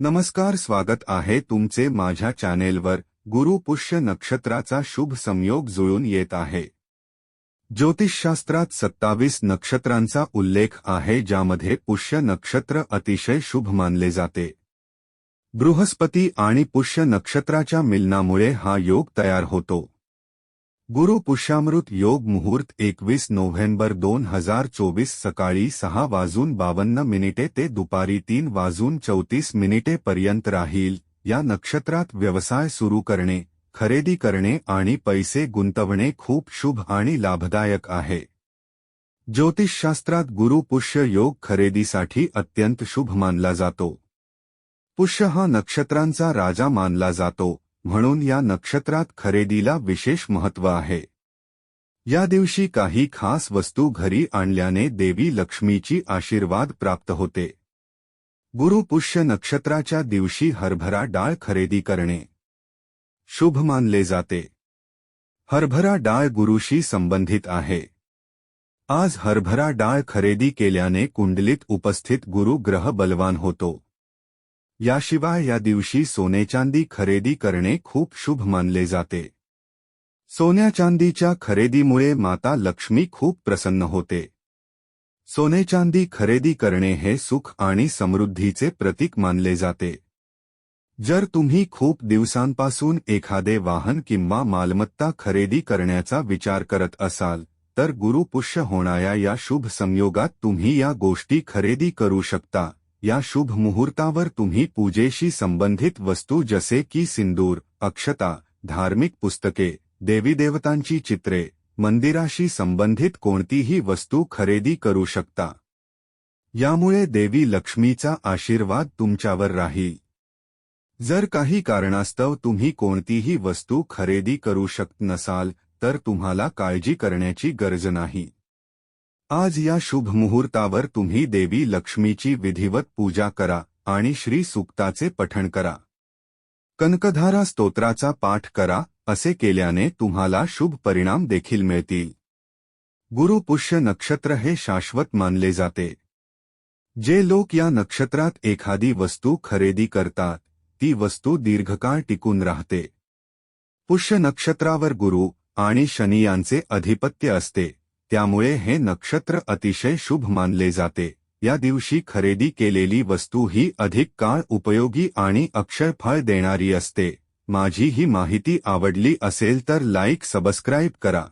नमस्कार स्वागत आहे तुमचे माझ्या चॅनेलवर. गुरु पुष्य नक्षत्राचा शुभ संयोग जुळून येत आहे. ज्योतिषशास्त्रात सत्तावीस नक्षत्रांचा उल्लेख आहे ज्यामध्ये पुष्य नक्षत्र अतिशय शुभ मानले जाते. बृहस्पती आणि पुष्य नक्षत्राच्या मिलनामुळे हा योग तयार होतो. गुरु पुष्यामृत योग मुहूर्त एकवीस नोव्हेंबर दोन हज़ार चोवीस सकाळी सहा वाजून बावन्न मिनिटे ते दुपारी तीन वाजून चौतीस मिनिटे पर्यंत राहील. या नक्षत्रात व्यवसाय सुरू करणे, खरेदी करणे आणि पैसे गुंतवणे खूप शुभ आणि लाभदायक आहे. ज्योतिषशास्त्रात गुरु पुष्य योग खरेदीसाठी अत्यंत शुभ मानला जातो. पुष्य हा नक्षत्रांचा राजा मानला जातो. म्हणून या नक्षत्रात खरेदीला विशेष महत्त्व आहे. या दिवशी काही खास वस्तू घरी आणल्याने देवी लक्ष्मीची आशीर्वाद प्राप्त होते. गुरु पुष्य नक्षत्राच्या दिवशी हरभरा डाळ खरेदी करणे. शुभ मानले जाते. हरभरा डाळ गुरुशी संबंधित आहे. आज हरभरा डाळ खरेदी केल्याने कुंडलीत उपस्थित गुरु ग्रह बलवान होतो. याशिवाय या दिवशी सोनेचांदी खरेदी करणे खूप शुभ मानले जाते. सोन्या चांदीच्या खरेदीमुळे माता लक्ष्मी खूप प्रसन्न होते. सोनेचांदी खरेदी करणे हे सुख आणि समृद्धीचे प्रतीक मानले जाते. जर तुम्ही खूप दिवसांपासून एखादे वाहन किंवा मालमत्ता खरेदी करण्याचा विचार करत असाल, तर गुरुपुष्य होणाऱ्या या शुभ संयोगात तुम्ही या गोष्टी खरेदी करू शकता. या शुभ मुहूर्तावर तुम्ही पूजेशी संबंधित वस्तू जसे की सिंदूर अक्षता धार्मिक पुस्तके देवीदेवतांची चित्रे मंदिराशी संबंधित कोणतीही वस्तू खरेदी करू शकता. यामुळे देवी लक्ष्मीचा आशीर्वाद तुमच्यावर राहील. जर काही कारणास्तव तुम्ही कोणतीही वस्तू खरेदी करू शकत नसाल तर तुम्हाला काळजी करण्याची गरज नाही. आज या शुभ मुहूर्तावर तुम्ही देवी लक्ष्मीची विधिवत पूजा करा आणि श्री सुक्ताचे पठण करा. कनकधारा स्तोत्राचा पाठ करा, असे केल्याने तुम्हाला शुभ परिणाम देखील मिळतील. गुरुपुष्य नक्षत्र हे शाश्वत मानले जाते. जे लोक या नक्षत्रात एखादी वस्तू खरेदी करतात, ती वस्तू दीर्घकाळ टिकून राहते. पुष्य नक्षत्रावर गुरु आणि शनी यांचे अधिपत्य असते. त्यामुळे हे नक्षत्र अतिशय शुभ मानले जाते. या दिवशी खरेदी केलेली वस्तू ही अधिक काळ उपयोगी आणि अक्षर फळ देणारी असते. माझी ही माहिती आवडली असेल तर लाईक सबस्क्राईब करा.